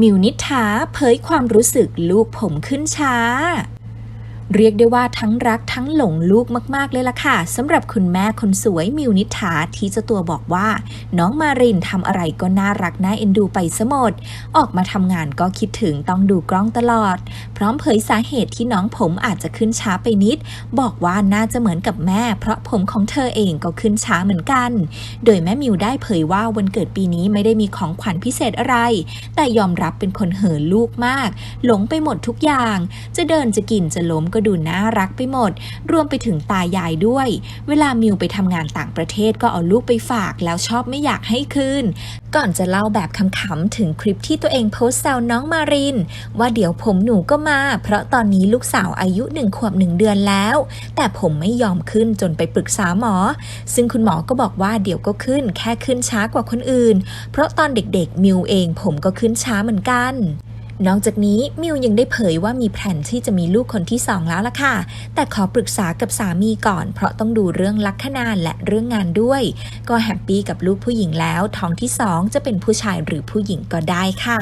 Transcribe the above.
มิวนิษฐาเผยความรู้สึกลูกผมขึ้นช้า เรียกได้ว่าทั้งรักทั้งหลงลูกมาก ๆ เลยล่ะค่ะสำหรับคุณแม่คนสวยมิวนิษฐาที่เจ้าตัวบอกว่า น้องมารินทำอะไรก็น่ารักน่าเอ็นดูไปซะหมด ออกมาทำงานก็คิดถึงต้องดูกล้องตลอด พร้อมเผยสาเหตุที่น้องผมอาจจะขึ้นช้าไปนิด บอกว่าน่าจะเหมือนกับแม่ เพราะผมของเธอเองก็ขึ้นช้าเหมือนกัน โดยแม่มิวได้เผยว่าวันเกิดปีนี้ไม่ได้มีของขวัญพิเศษอะไร แต่ยอมรับเป็นคนเห่อลูกมาก หลงไปหมดทุกอย่าง จะเดินจะกินจะล้มก็ดูน่ารักไปหมด รวมไปถึงตายายด้วย เวลามิวไปทำงานต่างประเทศก็เอาลูกไปฝากแล้วชอบไม่อยากให้คืน ก่อนจะเล่าแบบขำๆถึงคลิปที่ตัวเองโพสต์แซวน้องมาริน ว่าเดี๋ยวผมหนูก็มา เพราะตอนนี้ลูกสาวอายุหนึ่งขวบหนึ่งเดือนแล้ว แต่ผมไม่ยอมขึ้นจนไปปรึกษาหมอ ซึ่งคุณหมอก็บอกว่าเดี๋ยวก็ขึ้นแค่ขึ้นช้ากว่าคนอื่น เพราะตอนเด็กๆมิวเองผมก็ขึ้นช้าเหมือนกัน นอกจากนี้มิวยังได้เผยว่ามีแผนที่จะมีลูกคนที่สองแล้วล่ะค่ะ แต่ขอปรึกษากับสามีก่อน เพราะต้องดูเรื่องลักขณาและเรื่องงานด้วย ก็แฮปปี้กับลูกผู้หญิงแล้วท้องที่สองจะเป็นผู้ชายหรือผู้หญิงก็ได้ค่ะ